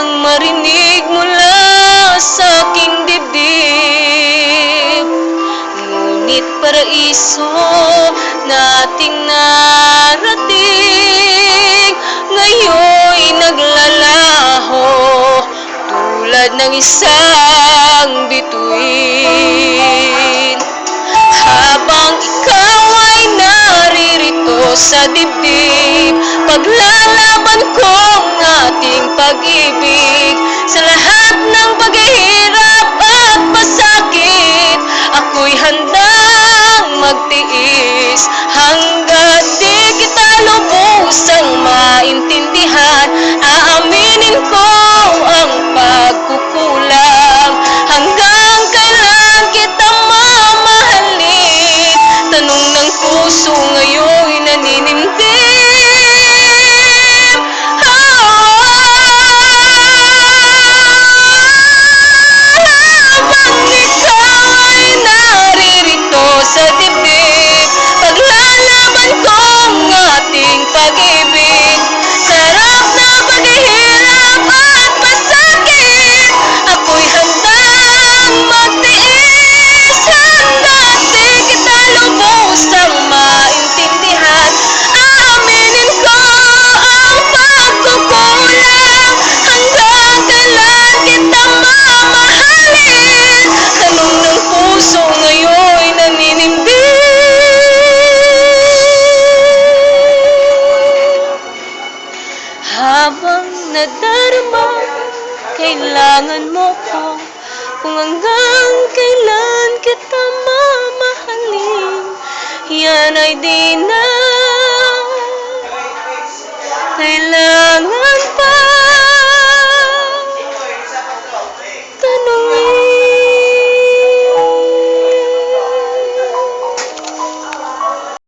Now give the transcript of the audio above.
ang marinig mula sa aking dibdib. Ngunit paraiso na ating narating Ngayon'y naglalaho tulad ng isang bituin. Habang ikaw ay naririto sa dibdib ang forgive me. Nadarama, kailangan mo ko. Kung hanggang kailan kita mamahalin Yan ay di na. Kailangan pa